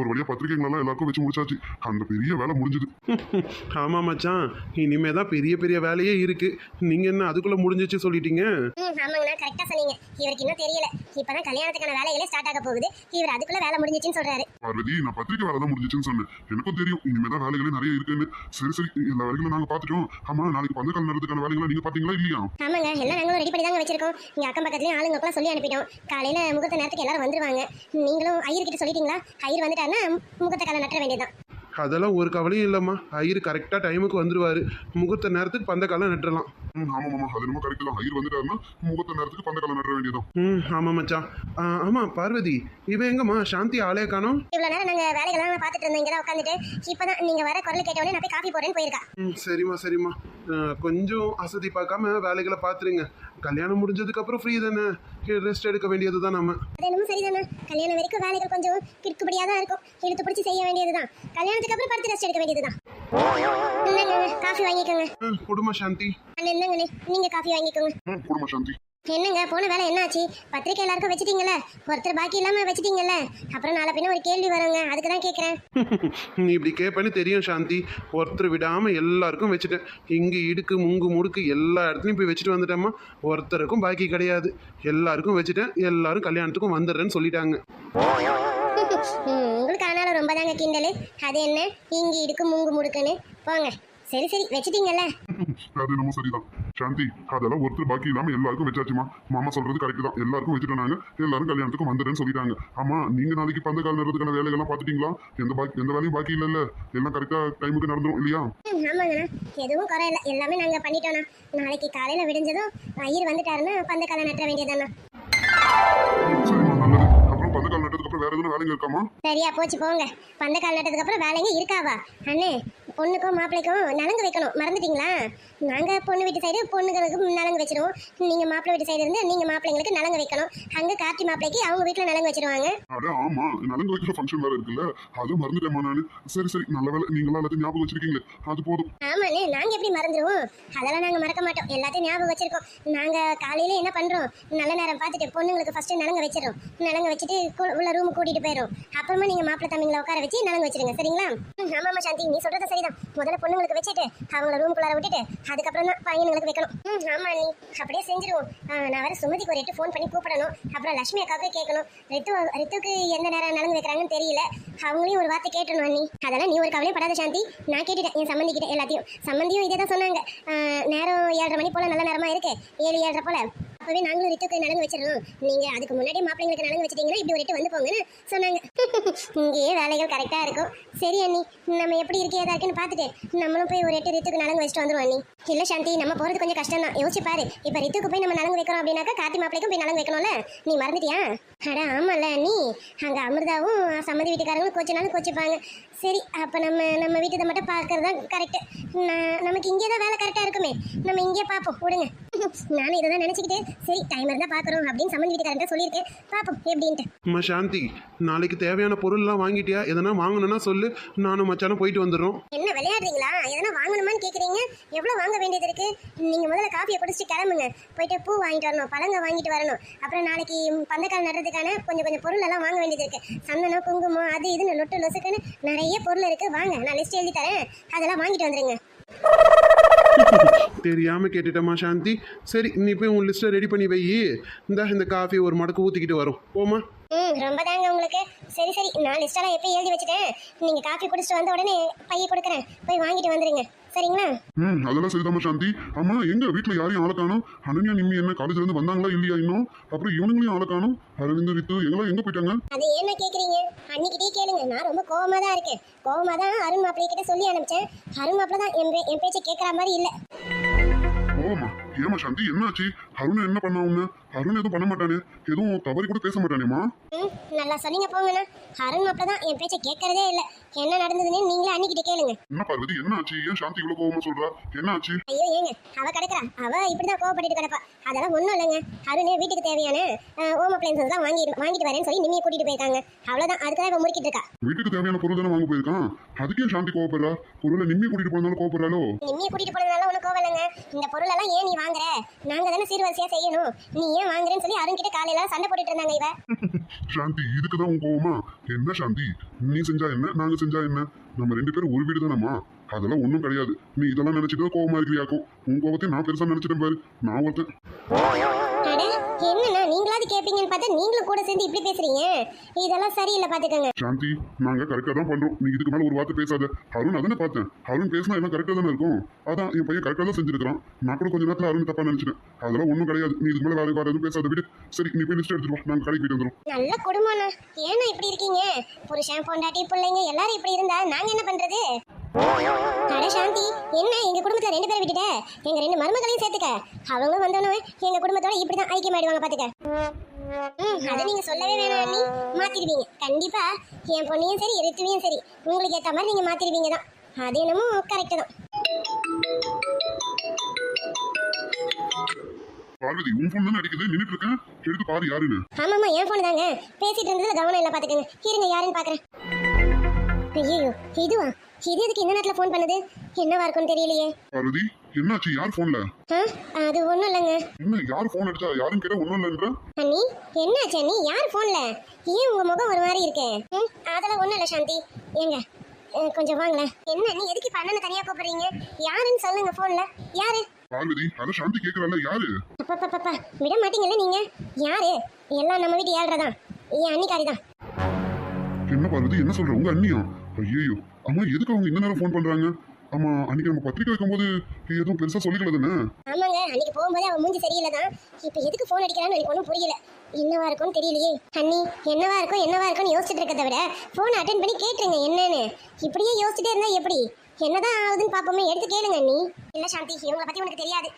ஒரு வழியா பத்திரிகைங்களெல்லாம் எல்லாருக்கும் வச்சு முடிச்சாச்சு. அந்த பெரிய வேலை முடிஞ்சது. ஆமாம் மச்சான். இனிமே தான் பெரிய பெரிய வேலையே இருக்கு. நீங்க என்ன அதுக்குள்ள முடிஞ்சிச்சு சொல்லிட்டீங்க? ஆமாங்கண்ணா. கரெக்டாக சொன்னீங்க. இவருக்கு இன்னும் தெரியல. இப்பதான் கல்யாணத்துக்கான வேலைகளே ஸ்டார்ட் ஆக போகுது. இவர் அதுக்குள்ள வேலை முடிஞ்சிச்சுன்னு சொல்றாரு. பார்வதி நான் பத்திரிக்கை வேலை தான் முடிஞ்சிச்சுன்னு சொன்னேன். எனக்கும் தெரியும். இனிமேதான் வேலைகளே நிறைய இருக்குன்னு. சரி சரி. எல்லா வேலைகளும் நாங்க பாத்துட்டோம் ஆமா நாளைக்கு பந்தக்கால் நேரத்துக்கான வேலைகளை நீங்க பாத்தீங்களா இல்லையா? ஆமாங்க. எல்லாம் நாங்களும் ரெடி பண்ணி தாங்க வச்சிருக்கோம். இங்க அக்கம் பக்கத்துலயும் ஆளுங்களுக்குலாம் சொல்லி அனுப்பிட்டோம். காலையில முகூர்த்த நேரத்துக்கு எல்லாரும் வந்துருவாங்க. நீங்களும் ஐயர்கிட்ட சொல்லிட்டீங்களா? ஐயர் வந்துட்டாருன்னா முகூர்த்த காலை நட்ட வேண்டியதுதான். அதெல்லாம் ஒரு கவலையும் இல்லைம்மா. ஐயர் கரெக்டாக டைமுக்கு வந்துருவாரு. முகூர்த்த நேரத்துக்கு பந்த காலம் நட்டுறலாம். ம் ஆமா மாமா. அது ரொம்ப கரெக்ட் தான். ஐயர் வந்துட்டாருன்னா முகூர்த்த நேரத்துக்கு பந்தக்கால நட வேண்டியதான் ம் ஆமாம் மச்சான் ஆ, ஆமாம் பார்வதி இவ எங்கம்மா? சாந்தி ஆளே காணோம். இவ்வளவு நேரம் நாங்க வேலைகள்லாம் பார்த்துட்டு இருந்தோம். இங்க தான் உட்காந்துட்டு இப்பதான் நீங்க வர குரல் கேட்ட உடனே நான் போய் காஃபி போடுறேன்னு போயிருக்கா. ம் சரிம்மா சரிம்மா. ஆ, கொஞ்சம் அசதி பார்க்காம வேலைகளை பார்த்துருங்க. கல்யாணம் முடிஞ்சதுக்கப்புறம் ஃப்ரீ தானே. ரெஸ்ட் எடுக்க வேண்டியது தான் நம்ம. அது என்னமோ சரிதானே. கல்யாணம் வரைக்கும் வேலைகள் கொஞ்சம் கிடுக்குபடியா தான் இருக்கும். இழுத்து பிடிச்சி செய்ய வேண்டியதுதான். கல்யாணத்துக்கு அப்புறம் படுத்து ரெஸ்ட் எடுக்க வேண்டியதுதான். காஃபி வாங்கிக்கோங்க. குடும்ப சாந்தி. என்னங்கண்ணே நீங்க காஃபி வாங்கிக்கோங்க. குடும்ப சாந்தி. என்னங்க போன வேலை என்னாச்சு? பத்திரிக்கை எல்லாருக்கும் வச்சிட்டீங்கல்ல? ஒருத்தர் பாக்கி இல்லாம வச்சிட்டீங்கல்ல? அப்புறம் நாளை பின்ன ஒரு கேள்வி வருங்க அதுக்கு தான் கேட்குறேன் நீ இப்படி கேட்பேன்னு தெரியும் சாந்தி. ஒருத்தர் விடாமல் எல்லாருக்கும் வச்சுட்டேன். இங்கே இடுக்கு முங்கு முடுக்கு எல்லா இடத்துலையும் போய் வச்சுட்டு வந்துட்டேம்மா. ஒருத்தருக்கும் பாக்கி கிடையாது. எல்லாருக்கும் வச்சுட்டேன். எல்லாரும் கல்யாணத்துக்கும் வந்துடுறேன்னு சொல்லிட்டாங்க. உங்களுக்கு அதனால ரொம்ப தாங்க கிண்டல். அது என்ன? இங்க இடுக்கு மூங்கு முடுக்குன்னு. போங்க. சரி சரி வச்சிட்டீங்கல்ல? அது என்னமோ சரிதான். சாந்தி அதெல்லாம் ஒருத்தர் பாக்கி இல்லாம எல்லாருக்கும் வச்சாச்சுமா? மாமா சொல்றது கரெக்ட் தான். எல்லாருக்கும் வச்சுட்டோம் நாங்க எல்லாரும் கல்யாணத்துக்கும் வந்துடுறேன்னு சொல்லிட்டாங்க. ஆமா நீங்க நாளைக்கு பந்தக்கால் நேரத்துக்கான வேலைகள்லாம் பாத்துட்டீங்களா எந்த பாக்கி எந்த வேலையும் பாக்கி இல்லைல்ல. எல்லாம் கரெக்டா டைமுக்கு நடந்துரும் இல்லையா? ஆமாங்கண்ணா எதுவும் குறை இல்லை. எல்லாமே நாங்க பண்ணிட்டோண்ணா நாளைக்கு காலையில விடிஞ்சதும் ஐயர் வந்துட்டாருன்னா பந்த காலை நட்ட வேண்டியதாண்ணா வேற எதுவும் வேலைங்க இருக்காமா? சரியா போச்சு போங்க. பந்த கால் நட்டதுக்கு அப்புறம் வேலைங்க இருக்காவா? அண்ணே பொண்ணுக்கும் மாப்பிள்ளைக்கும் நலங்கு வைக்கணும். மறந்துட்டீங்களா? நாங்க பொண்ணு வீட்டு சைடு பொண்ணுங்களுக்கு நலங்கு வச்சிருவோம். நீங்க மாப்பிள்ளை வீட்டு சைடு இருந்து நீங்க மாப்பிள்ளைங்களுக்கு நலங்கு வைக்கணும். அங்க கார்த்தி மாப்பிள்ளைக்கு அவங்க வீட்டுல நலங்கு வச்சிருவாங்க. அட ஆமா. நலங்கு வைக்கிற ஃபங்க்ஷன் வேற இருக்குல்ல. அது மறந்துட்டேமா நானு. சரி சரி. நல்ல வேலை நீங்களா எல்லாத்தையும் ஞாபகம் வச்சிருக்கீங்களே. அது போதும். ஆமாண்ணே நாங்க எப்படி மறந்துடுவோம் அதெல்லாம் நாங்க மறக்க மாட்டோம். எல்லாத்தையும் ஞாபகம் வச்சிருக்கோம். நாங்க காலையில என்ன பண்றோம்? நல்ல நேரம் பார்த்துட்டு பொண்ணுங்களுக்கு ஃபர்ஸ்ட் நலங்கு வச்சிடறோம். நலங்கு வச்சுட்டு உள்ள ரூம் கூட்டிட்டு போயிடும் அப்புறமா நீங்க மாப்பிள்ளை தம்பிங்களை உட்கார வச்சு நலங்கு வச்சிருங்க. சரிங்களா? ஆமாம்மா சாந்தி. நீ சொல்றது சரிதான் முதல்ல பொண்ணுங்களுக்கு வச்சுட்டு அவங்கள ரூம்குள்ளார விட்டுட்டு அதுக்கப்புறம் தான் பையனுங்களுக்கு வைக்கணும். ம் ஆமா நீ. அப்படியே செஞ்சிருவோம். நான் வர சுமதிக்கு ஒரு எட்டு ஃபோன் பண்ணி கூப்பிடணும். அப்புறம் லட்சுமி அக்காவுக்கு கேட்கணும். ரித்து ரித்துக்கு எந்த நேரம் நலங்கு வைக்கிறாங்கன்னு தெரியல. அவங்களையும் ஒரு வார்த்தை கேட்டணும் அண்ணி. அதெல்லாம் நீ ஒரு கவலையும் படாத சாந்தி. நான் கேட்டுட்டேன் என் சம்மந்திக்கிட்ட எல்லாத்தையும். சம்மந்தியும் இதே தான் சொன்னாங்க. நேரம் ஏழரை மணி போல நல்ல நேரமா இருக்கு. ஏழு ஏழரை போல. அப்பவே நாங்களும் ரித்துக்கு நலங்கு வச்சிடணும். நீங்க அதுக்கு முன்னாடி மாப்பிள்ளைங்களுக்கு நலங்கு வச்சிட்டீங்கன்னா இப்படி ஒரு வந்து போங்கன்னு சொன்னாங்க. இங்கேயே வேலைகள் கரெக்டா இருக்கும். சரி அண்ணி. நம்ம எப்படி இருக்கே ஏதா இருக்குன்னு பார்த்துட்டு நம்மளும் போய் ஒரு எட்டு ரித்துக்கு நலங்கு வச்சுட்டு வந்துடும் அண்ணி. இல்லை சாந்தி நம்ம போகிறது கொஞ்சம் கஷ்டம் தான் யோசிச்சு பாரு. இப்ப ரித்துக்கு போய் நம்ம நலங்கு வைக்கிறோம் அப்படின்னாக்கா கார்த்தி மாப்பிளைக்கும் போய் நலங்கு வைக்கணும்ல? நீ மறந்துட்டியா? அட ஆமாம்ல நீ அங்கே அமிர்தாவும் சம்மதி வீட்டுக்காரங்களும் கோச்சினாலும் கோச்சிப்பாங்க. சரி அப்போ நம்ம நம்ம வீட்டை மட்டும் பார்க்கறது தான் கரெக்ட் நமக்கு இங்கே தான் வேலை கரெக்டாக இருக்குமே. நம்ம இங்கே பார்ப்போம். விடுங்க. நானும் இதை தான் நினச்சிக்கிட்டு சரி டைம் இருந்தால் பார்க்குறோம் அப்படின்னு சம்மந்தி வீட்டுக்காரன்ட்ட சொல்லியிருக்கேன். பார்ப்போம் எப்படின்ட்டு. அம்மா சாந்தி நாளைக்கு தேவையான பொருள்லாம் வாங்கிட்டியா? எதனா வாங்கணும்னா சொல்லு. நானும் மச்சானும் போயிட்டு வந்துடுறோம். என்ன விளையாடுறீங்களா? எதனா வாங்கணுமான்னு கேக்குறீங்க? எவ்வளவு வாங்க வேண்டியது இருக்கு? நீங்க முதல்ல காஃபியை குடிச்சிட்டு கிளம்புங்க. போயிட்டு பூ வாங்கிட்டு வரணும் பழங்க வாங்கிட்டு வரணும். அப்புறம் நாளைக்கு பந்தக்கால் நடுறதுக்கான கொஞ்சம் கொஞ்சம் பொருள் எல்லாம் வாங்க வேண்டியது இருக்கு. சந்தனம் குங்குமம் அது இதுன்னு லொட்டு லொசுக்குன்னு நிறைய பொருள் இருக்கு. வாங்க நான் லிஸ்ட் எழுதி தரேன். அதெல்லாம் வாங்கிட்டு வந்துருங்க. தெரியாம கேட்டுட்டேம்மா சாந்தி. சரி நீ போய் உன் லிஸ்ட்டை ரெடி பண்ணி வை. இந்த இந்த காஃபி ஒரு மடக்கு ஊற்றிக்கிட்டு வரும். போமா ம் ரொம்ப தாங்க உங்களுக்கு. சரி சரி. நான் லிஸ்டெல்லாம் எப்போ எழுதி வச்சுட்டேன்? நீங்க காஃபி குடிச்சிட்டு வந்த உடனே பைய கொடுக்குறேன். போய் வாங்கிட்டு வந்துருங்க. சரிங்களா? ம் அதெல்லாம் சரிதாம்மா சாந்தி ஆமா எங்க வீட்டுல யாரையும் ஆள காணும்? அனன்யா நிம்மி என்ன காலேஜ்ல இருந்து வந்தாங்களா இல்லையா இன்னும்? அப்புறம் இவனுங்களையும் ஆள காணும். அரவிந்த் ரித்து எங்கெல்லாம் எங்க போயிட்டாங்க? அது என்ன கேக்குறீங்க? அன்னிக்கிட்டே கேளுங்க. நான் ரொம்ப கோவமா தான் இருக்கேன். கோவமா தான் அருண் மாப்பிள்ளை கிட்ட சொல்லி அனுப்பிச்சேன். அருண் மாப்பிள்ளை தான் என் பேச்சை கேட்குற மாதிரி இல்லை. ஓமா ஏமா சாந்தி என்னாச்சு? அருண் என்ன பண்ணா உன்ன? அருண் எதுவும் பண்ண மாட்டானே. எதுவும் தவறி கூட பேச மாட்டானேமா ம் நல்லா சொன்னீங்க போங்கண்ணா. அருண் மாப்பிள்ளை தான் என் பேச்சை கேட்கறதே இல்லை. என்ன நடந்ததுன்னு நீங்களே அன்னிக்கிட்ட கேளுங்க. என்ன பார்வதி என்னாச்சு ஏன் சாந்தி இவ்வளவு கோவமா சொல்றா? என்னாச்சு ஐயோ ஏங்க அவ கிடக்குறா. அவ இப்படிதான் கோவப்பட்டுட்டு கிடப்பா. அதெல்லாம் ஒன்றும் இல்லைங்க. அருண் வீட்டுக்கு தேவையான ஓம் அப்ளைன்சஸ் தான் வாங்கி வாங்கிட்டு வரேன்னு சொல்லி நிம்மியை கூட்டிட்டு போயிருக்காங்க. அவ்வளோதான் அதுக்கு தான் இவன் முறுக்கிட்டு இருக்கா. வீட்டுக்கு தேவையான பொருள் தானே வாங்க போயிருக்கான் அதுக்கே சாந்தி கோவப்படுறா? பொருளை நிம்மி கூட்டிட்டு போனாலும் கோவப்படுறாளோ? நிம்மியை கூட்டிட்டு போனதுனால ஒன்றும் கோவம் இல்லைங்க. இந்த பொருள் எல்லாம் ஏன் நீ வாங்குற? நாங்க தானே சீர்வரிசையா செய்யணும். நீ ஏன் வாங்குறேன்னு சொல்லி அருண் கிட்ட காலையில சண்டை போட்டுட்டு இருந்தாங்க இவ. சாந்தி இதுக்கு தான் உன் கோவமா? என்ன சாந்தி? நீ செஞ்சா என்ன? நாங்க செஞ்சா என்ன? நம்ம ரெண்டு பேரும் ஒரு வீடு தானம்மா அதெல்லாம் ஒன்றும் கிடையாது. நீ இதெல்லாம் நினைச்சிட்டு தான் கோவமா இருக்கிறியாக்கும் உன் கோவத்தை நான் பெருசா நினைச்சிட்டேன் பாரு. நான் ஒருத்தன். என்னண்ணா நீங்களாவது கேட்பீங்கன்னு பார்த்தா நீங்களும் கூட சேர்ந்து இப்படி பேசுறீங்க? இதெல்லாம் சரியில்லை பார்த்துக்கோங்க. சாந்தி நாங்க கரெக்டா தான் பண்றோம். நீ இதுக்கு மேல ஒரு வார்த்தை பேசாத. அருண் அதானே பார்த்தேன். அருண் பேசினா எல்லாம் கரெக்டா தானே இருக்கும்? அதான் என் பையன் கரெக்டா தான் செஞ்சிருக்கான் நான் கூட கொஞ்ச நேரத்துல அருண் தப்பா நினைச்சிட்டேன். அதெல்லாம் ஒன்றும் கிடையாது. நீ இதுக்கு மேல வேற வேற எதுவும் பேசாத விடு. சரி நீ போய் லிஸ்ட் எடுத்துட்டு வா. நாங்க கடைக்கு போயிட்டு வந்துடும் நல்ல குடும்பம்ண்ணா ஏன்னா இப்படி இருக்கீங்க? புருஷன் பொண்டாட்டி பிள்ளைங்க எல்லாரும் இப்படி இருந்தா நாங்க என்ன பண்றது? அட சாந்தி என்ன எங்க குடும்பத்துல ரெண்டு பேரை விட்டுட்ட? எங்க ரெண்டு மருமகளையும் சேர்த்துக்க. அவங்க வந்தோன்னே எங்க குடும்பத்தோட இப்படிதான் ஐக்கியமாயிடுவாங்க பாத்துக்க. ம் அதை நீங்க சொல்லவே வேணாம் அண்ணி. மாத்திடுவீங்க. கண்டிப்பா. என் பொண்ணையும் சரி ரித்துவையும் சரி. உங்களுக்கு ஏத்த மாதிரி நீங்க மாத்திடுவீங்க தான். அது என்னமோ கரெக்டு தான். பார்வதி உன் ஃபோன் தானே அடிக்குது? நின்னுட்டு இருக்கேன் எடுத்து பாரு யாருன்னு. ஆமாம்மா என் ஃபோன் தாங்க. பேசிட்டு இருந்ததுல கவனம் இல்லை பாத்துக்கங்க. இருங்க யாருன்னு பாக்குறேன். ஐயோ இதுவா? இது எதுக்கு இந்த நேரத்துல ஃபோன் பண்ணுது? என்னவா இருக்கும்னு தெரியலையே. பார்வதி என்னாச்சு? யார் ஃபோன்ல ஆ அது ஒன்றும் இல்லைங்க. என்ன யார் ஃபோன் அடிச்சா? யாரும் கேட்டா ஒன்றும் இல்லைன்ற? அண்ணி என்னாச்சு அண்ணி? யார் ஃபோன்ல ஏன் உங்க முகம் ஒரு மாதிரி இருக்கு? அதெல்லாம் ஒன்றும் இல்லை சாந்தி. ஏங்க கொஞ்சம் வாங்களேன். என்ன நீ எதுக்கு இப்போ அண்ணனை தனியாக கூப்பிடுறீங்க? யாருன்னு சொல்லுங்க ஃபோன்ல யாரு? பார்வதி அதை சாந்தி கேட்கறல்ல யாரு? அப்பப்பப்பா விட மாட்டீங்கல்ல நீங்க? யாரு? எல்லாம் நம்ம வீட்டு ஏழ்றதான். என் அன்னிக்காரி தான். என்ன பார்வதி என்ன சொல்ற? உங்க அண்ணியா? ஐயோ அம்மா எதுக்கு அவங்க இந்த நேரம் ஃபோன் பண்றாங்க? ஆமா அன்னைக்கு நம்ம பத்திரிக்கை வைக்கும்போது எதுவும் பெருசா சொல்லிக்கல தானே ஆமாங்க. அன்னைக்கு போகும்போது அவன் மூஞ்சி சரியில்லை தான் இப்போ எதுக்கு ஃபோன் அடிக்கிறான்னு எனக்கு ஒன்றும் புரியல. என்னவா இருக்கும்னு தெரியலையே. அண்ணி என்னவா இருக்கும் என்னவா இருக்கும்னு யோசிச்சுட்டு இருக்கதை விட ஃபோன் அட்டன் பண்ணி கேட்டுருங்க என்னன்னு. இப்படியே யோசிச்சுட்டே இருந்தா எப்படி? என்னதான் ஆகுதுன்னு பார்ப்போமே. எடுத்து கேளுங்க அண்ணி. இல்ல சாந்தி இவங்களை பத்தி உனக்கு தெரியாது.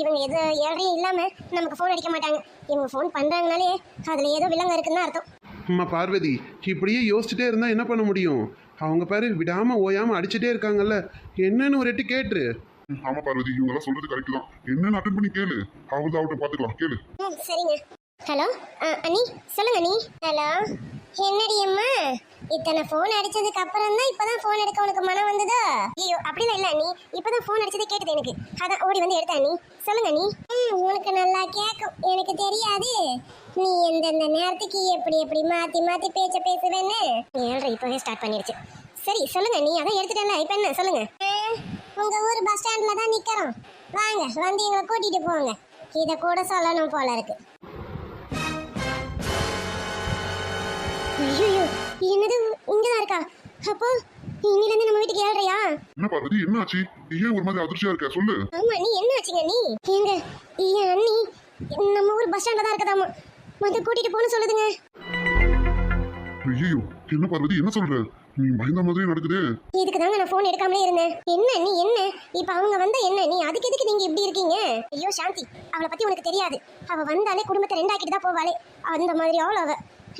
இவங்க எது ஏழையும் இல்லாம நமக்கு ஃபோன் அடிக்க மாட்டாங்க. இவங்க ஃபோன் பண்றாங்கனாலே அதுல ஏதோ விலங்கு இருக்குன்னு அர்த்தம். அம்மா பார்வதி இப்படியே யோசிச்சுட்டே இருந்தா என்ன பண்ண முடியும்? அவங்க பாரு விடாம ஓயாம அடிச்சுட்டே இருக்காங்கல்ல. என்னன்னு ஒரு எட்டு கேட்டுரு. ஆமா பார்வதி இவங்க எல்லாம் சொல்றது கரெக்ட் தான். என்னன்னு அட்டன் பண்ணி கேளு. அவள் அவட்ட பாத்துக்கலாம். கேளு. சரிங்க. ஹலோ அண்ணி சொல்லுங்க அண்ணி. ஹலோ என்னடி அம்மா? இத்தனை ஃபோன் அடிச்சதுக்கு அப்புறம் தான் இப்பதான் ஃபோன் எடுக்க உனக்கு மனம் வந்ததோ? ஐயோ அப்படிலாம் இல்ல நீ இப்பதான் ஃபோன் அடிச்சதே கேட்டது எனக்கு. அதான் ஓடி வந்து எடுத்தா நீ சொல்லுங்க நீ உனக்கு நல்லா கேட்கும் எனக்கு தெரியாது. நீ எந்தெந்த நேரத்துக்கு எப்படி எப்படி மாத்தி மாத்தி பேச்ச பேசுவேன்னு? ஏழ்ரை இப்பவே ஸ்டார்ட் பண்ணிடுச்சு. சரி சொல்லுங்க நீ அதான் எடுத்துட்டேன்ல. இப்போ என்ன? சொல்லுங்க. உங்க ஊர் பஸ் ஸ்டாண்ட்ல தான் நிக்கிறோம். வாங்க வந்து எங்களை கூட்டிட்டு போங்க. இத கூட சொல்லணும் போல இருக்கு. ஐயோ என்னது இங்கதான் இருக்கா? அப்போ இன்னில இருந்து நம்ம வீட்டுக்கு ஏழ்றையா? என்ன பார்வதி என்னாச்சு? ஏன் ஒரு மாதிரி அதிர்ச்சியா இருக்க சொல்லு. ஆமா நீ என்ன ஆச்சுங்க நீ? ஏங்க என் அண்ணி நம்ம ஊர் பஸ் ஸ்டாண்ட்ல தான் இருக்கதாமா. வந்து கூட்டிட்டு போன்னு சொல்லுதுங்க. ஐயோ என்ன பார்வதி என்ன சொல்ற? நீ பயந்த மாதிரி நடக்குதே. இதுக்கு தாங்க நான் ஃபோன் எடுக்காமலே இருந்தேன். என்ன நீ என்ன? இப்ப அவங்க வந்தா என்ன? நீ அதுக்கு எதுக்கு நீங்க இப்படி இருக்கீங்க? ஐயோ சாந்தி அவளை பத்தி உனக்கு தெரியாது. அவ வந்தாலே குடும்பத்தை ரெண்டாக்கிட்டு தான் போவாளே. அந்த மாதிரி அவள் அவ.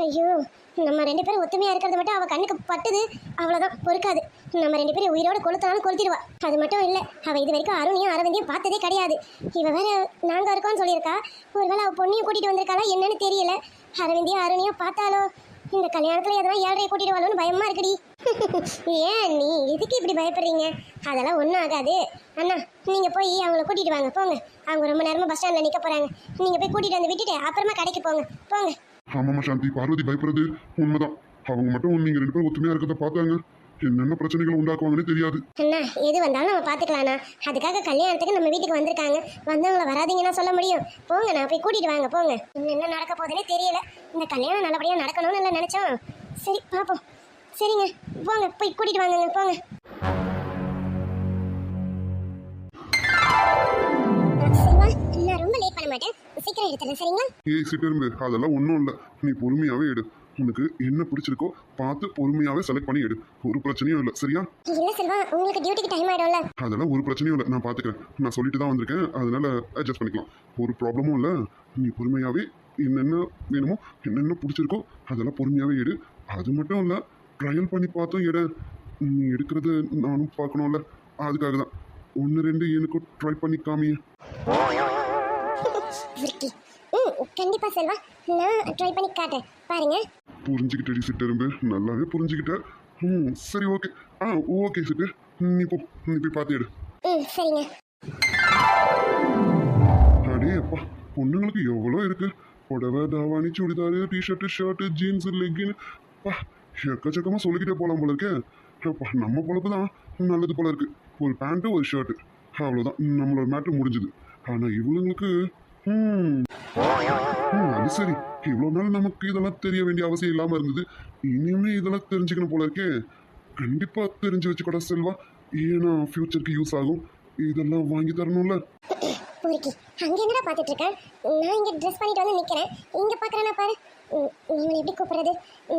ஐயோ நம்ம ரெண்டு பேரும் ஒத்துமையாக இருக்கிறது மட்டும் அவள் கண்ணுக்கு பட்டுது அவ்வளோதான் பொறுக்காது. நம்ம ரெண்டு பேரும் உயிரோட கொளுத்தாலும் கொளுத்திடுவா. அது மட்டும் இல்லை அவள் இது வரைக்கும் அருணையும் அரவிந்தையும் பார்த்ததே கிடையாது. இவ வேற நாங்கள் இருக்கோம்னு சொல்லியிருக்கா. ஒருவேளை அவள் பொண்ணையும் கூட்டிகிட்டு வந்திருக்காளா என்னன்னு தெரியல. அரவிந்தையும் அருணையும் பார்த்தாலோ இந்த கல்யாணத்தில் எதனா ஏழரை கூட்டிட்டு வரணும்னு பயமாக இருக்குடி. ஏன் நீ எதுக்கு இப்படி பயப்படுறீங்க? அதெல்லாம் ஒன்றும் ஆகாது. அண்ணா நீங்கள் போய் அவங்கள கூட்டிகிட்டு வாங்க போங்க. அவங்க ரொம்ப நேரமாக பஸ் ஸ்டாண்டில் நிற்க போறாங்க. நீங்கள் போய் கூட்டிகிட்டு வந்து விட்டுட்டு அப்புறமா கடைக்கு போங்க. போங்க. ஆமாம்மா சாந்தி பார்வதி பயப்படுறது உண்மைதான். அவங்க மட்டும் நீங்க ரெண்டு பேரும் ஒத்துமையா இருக்கிறத பார்த்தாங்க. என்னென்ன பிரச்சனைகள் உண்டாக்குவாங்கன்னு தெரியாது. அண்ணா எது வந்தாலும் நம்ம பார்த்துக்கலாண்ணா அதுக்காக கல்யாணத்துக்கு நம்ம வீட்டுக்கு வந்திருக்காங்க. வந்தவங்கள வராதீங்கன்னா சொல்ல முடியும். போங்க நான் போய் கூட்டிட்டு வாங்க போங்க. இன்னும் என்ன நடக்க போகுதுன்னே தெரியல. இந்த கல்யாணம் நல்லபடியாக நடக்கணும்னு எல்லாம் நினச்சோம். சரி பார்ப்போம். சரிங்க போங்க போய் கூட்டிட்டு வாங்க போங்க. சிவா நான் ரொம்ப லேட் பண்ண மாட்டேன். சீக்கிரம் எடுத்துறேன் சரிங்களா? ஏய் சிட்டரும்பு அதெல்லாம் ஒன்றும் இல்லை. நீ பொறுமையாவே எடு. உனக்கு என்ன பிடிச்சிருக்கோ பார்த்து பொறுமையாவே செலக்ட் பண்ணி எடு. ஒரு பிரச்சனையும் இல்லை சரியா? இல்லை செல்வா உங்களுக்கு டியூட்டிக்கு டைம் ஆயிடும்ல. அதெல்லாம் ஒரு பிரச்சனையும் இல்லை நான் பார்த்துக்கிறேன் நான் சொல்லிட்டு தான் வந்திருக்கேன். அதனால அட்ஜஸ்ட் பண்ணிக்கலாம். ஒரு ப்ராப்ளமும் இல்லை. நீ பொறுமையாவே என்னென்ன வேணுமோ என்னென்ன பிடிச்சிருக்கோ அதெல்லாம் பொறுமையாவே எடு. அது மட்டும் இல்லை ட்ரையல் பண்ணி பார்த்தோம் எட. நீ எடுக்கிறது நானும் பார்க்கணும்ல. அதுக்காக தான் ஒன்று ரெண்டு எனக்கும் ட்ரை பண்ணி காமியே. விருத்தி ம் கண்டிப்பா செல்வா. நான் ட்ரை பண்ணி காட்டுறேன். பாருங்க. புரிஞ்சுக்கிட்டடி சிட்டரும்பு நல்லாவே புரிஞ்சுக்கிட்ட. ம் சரி ஓகே. ஆ ஓகே சிட்டு நீ போ. நீ போய் பார்த்து எடு. ம் சரிங்க. அடே அப்பா. பொண்ணுங்களுக்கு எவ்வளோ இருக்கு. புடவை தாவாணி churidar T shirt shirt jeans legging பா எக்கச்சக்கமாக சொல்லிக்கிட்டே போகலாம் போல இருக்கே. அப்பா நம்ம பொழப்பு தான் நல்லது போல இருக்கு. ஒரு பேண்ட்டு ஒரு ஷர்ட்டு அவ்வளோதான் நம்மளோட மேட்ரு முடிஞ்சுது. ஆனால் இவங்களுக்கு அது சரி. இவ்வளோ நாள் நமக்கு இதெல்லாம் தெரிய வேண்டிய அவசியம் இல்லாமல் இருந்தது. இனிமே இதெல்லாம் தெரிஞ்சுக்கணும் போல இருக்கே. கண்டிப்பாக தெரிஞ்சு வச்சுக்கூட செல்வா. ஏன்னா ஃப்யூச்சருக்கு யூஸ் ஆகும். இதெல்லாம் வாங்கி தரணும்ல. பொறுக்கி அங்க என்னடா பார்த்துட்டு இருக்கேன் நான் இங்க ட்ரெஸ் பண்ணிட்டு வந்து நிக்கிறேன். இங்க பாக்குறேன்னா பாரு. இவனை எப்படி கூப்பிடுறது. ஓ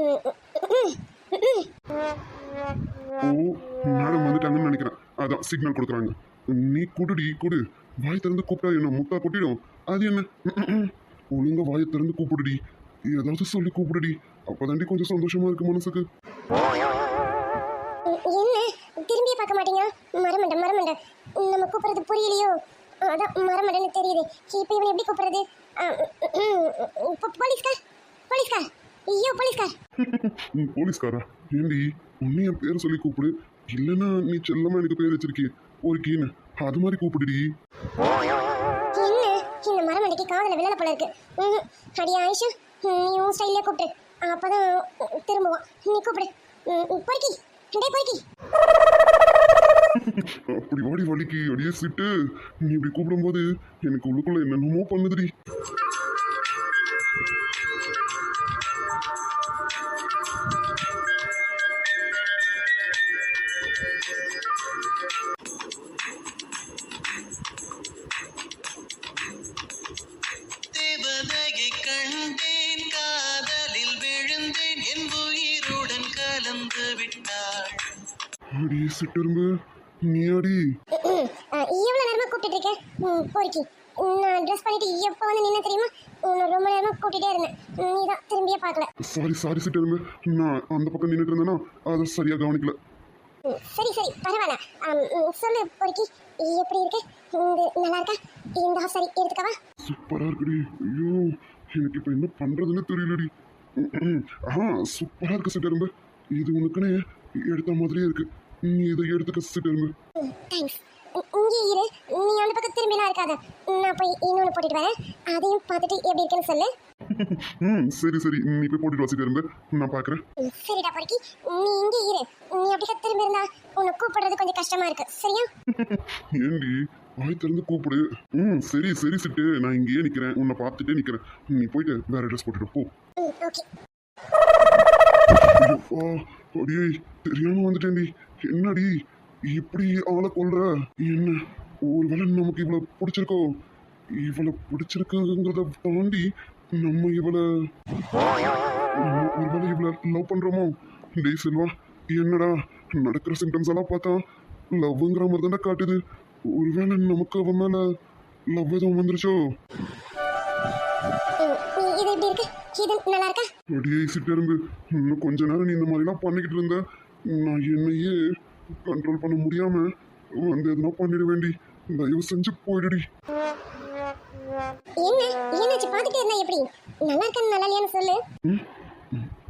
மேடம் வந்துட்டாங்கன்னு நினைக்கிறேன். அதான் சிக்னல் கொடுக்குறாங்க. நீ குடுடி குடு. வாய் திறந்து கூப்பிட்டா என்ன முட்டா கொட்டிடும்? அது என்ன. ஒழுங்கா வாயை திறந்து கூப்பிடுடி. ஏதாவது சொல்லி கூப்பிடுடி. அப்போதாண்டி கொஞ்சம் சந்தோஷமா இருக்கு மனசுக்கு. என்ன? திரும்பியே பார்க்க மாட்டீங்க? மரமண்ட மரமண்ட. நம்ம கூப்பிடுறது புரியலையோ? அதான் மரமண்டன்னு தெரியுது. இப்போ இவனை எப்படி கூப்பிடுறது? போலீஸ்கார் போலீஸ்கார். ஐயோ போலீஸ்கார். போலீஸ்காரா? ஏண்டி உன்னை என் பேரை சொல்லி கூப்பிடு. இல்லைன்னா நீ செல்லமா எனக்கு பேர் வச்சிருக்கிய ஒரு கீனு. அது மாதிரி கூப்பிடுடி. என்ன இந்த மரம் அடிக்க காதல விழல போல இருக்கு. அடி ஆயிஷா நீ உன் ஸ்டைலே கூப்பிடு. அப்பதான் திரும்புவான். நீ கூப்பிடு. பொறுக்கி டே பொறுக்கி அப்படி ஓடி வலிக்கு அடியே சிட்டு. நீ இப்படி கூப்பிடும்போது எனக்கு உள்ளுக்குள்ள என்னென்னமோ பண்ணுதுடி. அடியே சிட்டரும்பு நீ அடி. ம், ஆ, எவ்வளவு நேரமா கூப்பிட்டு இருக்கேன் ம், பொறுக்கி. நான் ட்ரெஸ் பண்ணிட்டு எப்போ வந்து நின்ன தெரியுமா? உன்னை ரொம்ப நேரமா கூட்டிட்டே இருந்தேன். நீ தான் திரும்பியே பார்க்கல. சாரி சாரி சிட்டரும்பு நான் அந்த பக்கம் நின்றுட்டு இருந்தேனா அதை சரியா கவனிக்கல. சரி சரி பரவாயில்ல. சொல்லு பொறுக்கி. எப்படி இருக்கு? இது நல்லா இருக்கா? இந்த ஹாஃப் சாரி எடுத்துக்கவா? சூப்பரா இருக்குடி. ஐயோ எனக்கு இப்ப என்ன பண்றதுன்னு தெரியலடி. ஆ சூப்பரா இருக்கு சிட்டரும்பு இது உனக்குன்னு எடுத்த மாதிரியே இருக்கு. நீ இதை எடுத்துக்க சிட்டரும்பு தேங்க்ஸ் இங்கே இரு. நீ அந்த பக்கம் திரும்பிலாம் இருக்காத. நான் போய் இன்னொன்று போட்டுட்டு வரேன். அதையும் பார்த்துட்டு எப்படி இருக்குன்னு சொல்லு. ம் சரி சரி. நீ போய் போட்டுட்டு வா சிட்டரும்பு நான் பாக்குறேன் ம், சரிடா பொறுக்கி. நீ இங்கே இரு. நீ அப்படியே திரும்பி இருந்தா உன்னை கூப்பிடுறது கொஞ்சம் கஷ்டமா இருக்கு. சரியா? ஏண்டி? வாய் திறந்து கூப்பிடு. ம் சரி சரி சிட்டு நான் இங்கேயே நிக்கிறேன். உன்னை பார்த்துட்டே நிக்கிறேன். நீ போயிட்டு வேற ட்ரெஸ் போட்டுட்டு போ. ஓகே. அடியே தெரியாம வந்துட்டேன்டி. என்னடி இப்படி ஆளை கொல்ற? என்ன ஒருவேளை நமக்கு இவ்வளவு பிடிச்சிருக்கோ? இவளை பிடிச்சிருக்குங்கிறத தாண்டி நம்ம இவளை ஒருவேளை இவளை லவ் பண்றோமோ? டேய் செல்வா என்னடா நடக்கிற சிம்டம்ஸ் எல்லாம் பார்த்தா லவ்ங்கிற மாதிரி தானே காட்டுது. ஒருவேளை நமக்கு அவன் மேல லவ் எதுவும் வந்துருச்சோ? அடியே சிட்டரும்பு இன்னும் கொஞ்ச நேரம் நீ இந்த மாதிரிலாம் பண்ணிக்கிட்டு இருந்த. நான் என்னையே கண்ட்ரோல் பண்ண முடியாம வந்து எதுனா பண்ணிட வேண்டி தயவு செஞ்சு போயிடுடி. என்ன என்னாச்சு பார்த்துட்டே இருந்தா எப்படி? நல்லா இருக்கா நல்லா இல்லையான்னு சொல்லு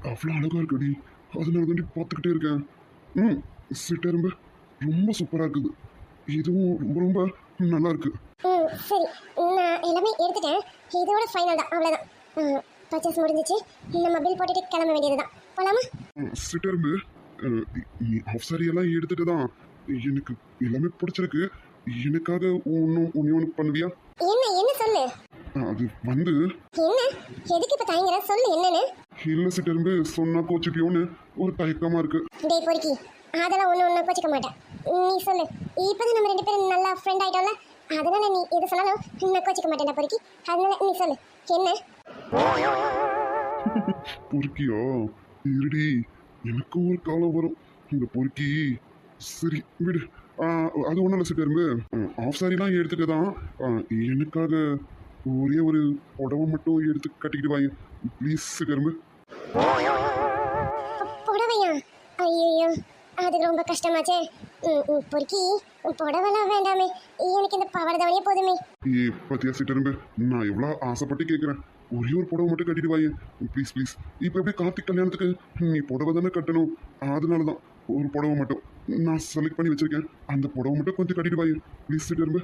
அவ்வளோ அழகா இருக்குடி. அதனால தாண்டி பார்த்துக்கிட்டே இருக்கேன். ம் சிட்டரும்பு ரொம்ப சூப்பராக இருக்குது. இதுவும் ரொம்ப ரொம்ப நல்லா இருக்கு. ம் சரி. நான் எல்லாமே எடுத்துட்டேன். இதோட ஃபைனல் தான். அவ்வளோதான் பர்ச்சேஸ் முடிஞ்சிச்சு. நம்ம பில் போட்டுட்டு கிளம்ப வேண்டியது தான் அஹ், சிட்டரும்பு நீ ஆஃப் சாரி எல்லாம் எடுத்துட்டு தான் எனக்கு எல்லாமே பிடிச்சிருக்கு. எனக்காக ஒன்றும் ஒன்று ஒன்று பண்ணுவியா? என்ன என்ன சொல்லு? அது வந்து என்ன? எதுக்கு இப்போ தயங்குற? சொல்லு என்னன்னு. இல்ல சிட்டரும்பு சொன்னா கோச்சுப்பியோன்னு ஒரு தயக்கமா இருக்கு. டேய் பொறுக்கி. அதெல்லாம் ஒன்று ஒன்று கோச்சிக்க மாட்டேன். நீ சொல்லு. இப்போதான் நம்ம ரெண்டு பேரும் நல்லா ஃப்ரெண்ட் ஆயிட்டோம்ல? அதனால நீ எது சொன்னாலும் நான் கோச்சிக்க மாட்டேன்டா பொறுக்கி. அதனால நீ சொல்லு. என்ன? பொறுக்கியா? இருடி. எனக்கும் ஒரு காலம் வரும். இந்த பொறுக்கி. சரி விடு. அது ஒன்றும் இல்லை சிட்டரும்பு ஆஃப் சாரிலாம் எடுத்துட்டு தான். எனக்காக ஒரே ஒரு புடவை மட்டும் எடுத்து கட்டிக்கிட்டு வாங்க ப்ளீஸ் சிட்டரும்பு புடவையா? ஐயோ அது ரொம்ப கஷ்டமாச்சே. பொறுக்கி புடவைலாம் வேண்டாமே. எனக்கு இந்த பவட தவணையே போதுமே. ஏ பத்தியா சிட்டரும்பு நான் எவ்வளோ ஆசைப்பட்டு கேட்குறேன் ஒரே ஒரு புடவை மட்டும் கட்டிட்டு ப்ளீஸ் ப்ளீஸ் இப்போ எப்படி கார்த்திக் கல்யாணத்துக்கு நீ புடவை தானே கட்டணும்? அதனால தான் ஒரு புடவை மட்டும் நான் செலக்ட் பண்ணி வச்சிருக்கேன். அந்த புடவை மட்டும் கொஞ்சம் கட்டிட்டு ப்ளீஸ் திரும்ப